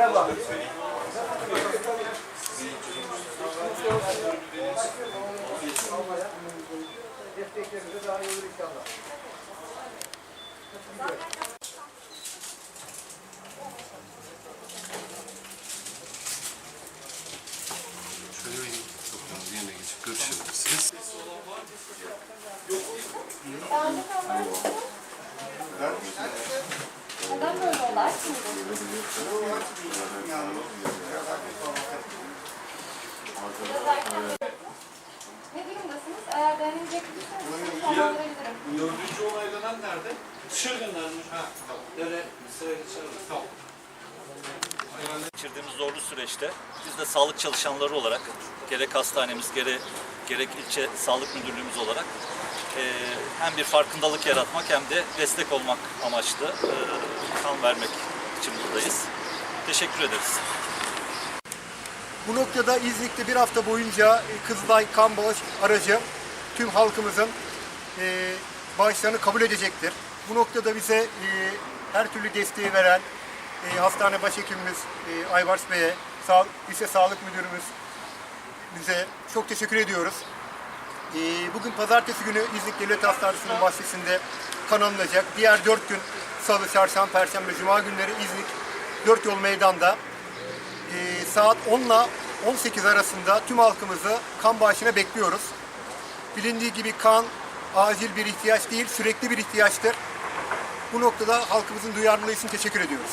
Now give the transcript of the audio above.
Merhaba. Desteklerinize daha iyi olur inşallah. Bir toprağınızın yerine geçip görüşebilirsiniz. Neden böyle? Biraz erken. Ne durumdasınız? Eğer dayanacak değilseniz sonlandırabilirim. Dördüncü olaylanan nerede? Dışarı göndermiş. Ha, tamam. Döne sıraya geçelim. Tamam. geçirdiğimiz zorlu süreçte biz de sağlık çalışanları olarak gerek hastanemiz gerek, gerek ilçe sağlık müdürlüğümüz olarak eee, hem bir farkındalık yaratmak hem de destek olmak amaçlı eee, kan vermek için buradayız. Teşekkür ederiz. Bu noktada İznik'te bir hafta boyunca e, Kızılay kan bağış aracı tüm halkımızın e, bağışlarını kabul edecektir. Bu noktada bize e, her türlü desteği veren e, hastane başhekimimiz e, Aybars Bey'e, sağ, lise sağlık müdürümüz bize çok teşekkür ediyoruz. E, bugün pazartesi günü İznik Devlet Hastanesi'nin bahçesinde kan alınacak. Diğer dört gün salı, çarşamba, perşembe, cuma günleri İznik dört yol meydanda e, saat 10 ile 18 arasında tüm halkımızı kan bağışına bekliyoruz. Bilindiği gibi kan acil bir ihtiyaç değil, sürekli bir ihtiyaçtır. Bu noktada halkımızın duyarlılığı için teşekkür ediyoruz.